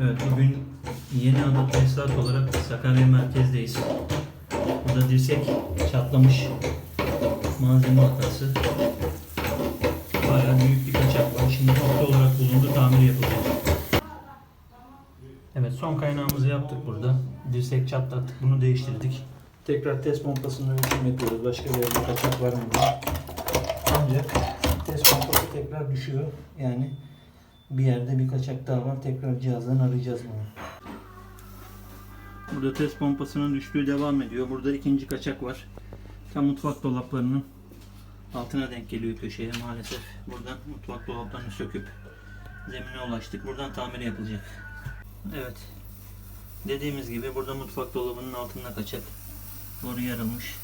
Evet bugün yeni adı tesisat olarak Sakarya merkezdeyiz. Burada dirsek çatlamış malzeme hatası. Bayağı büyük bir kaçak var. Şimdi nokta olarak bulundu tamir yapılacak. Evet son kaynağımızı yaptık burada. Dirsek çatlattık bunu değiştirdik. Tekrar test pompasını ölçüm yapıyoruz. Başka bir yerde kaçak var mı. Ancak test pompası tekrar düşüyor. Yani bir yerde bir kaçak daha var. Tekrar cihazdan arayacağız bunu. Burada test pompasının düştüğü devam ediyor. Burada ikinci kaçak var. Tam mutfak dolaplarının altına denk geliyor köşeye maalesef. Buradan mutfak dolaplarını söküp zemine ulaştık. Buradan tamir yapılacak. Evet. Dediğimiz gibi burada mutfak dolabının altında kaçak. Boru yarılmış.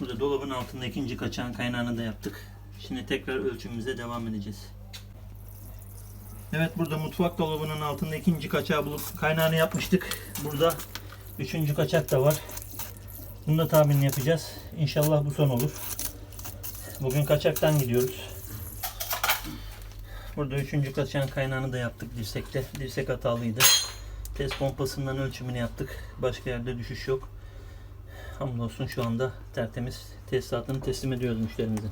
Burada dolabın altında ikinci kaçağın kaynağını da yaptık. Şimdi tekrar ölçümümüze devam edeceğiz. Evet burada mutfak dolabının altında ikinci kaçağı bulup kaynağını yapmıştık. Burada üçüncü kaçak da var. Bunu da tahmin yapacağız. İnşallah bu son olur. Bugün kaçaktan gidiyoruz. Burada üçüncü kaçağın kaynağını da yaptık dirsekte. Dirsek hatalıydı. Test pompasından ölçümünü yaptık. Başka yerde düşüş yok. Hamdolsun şu anda tertemiz tesisatını teslim ediyoruz müşterimize.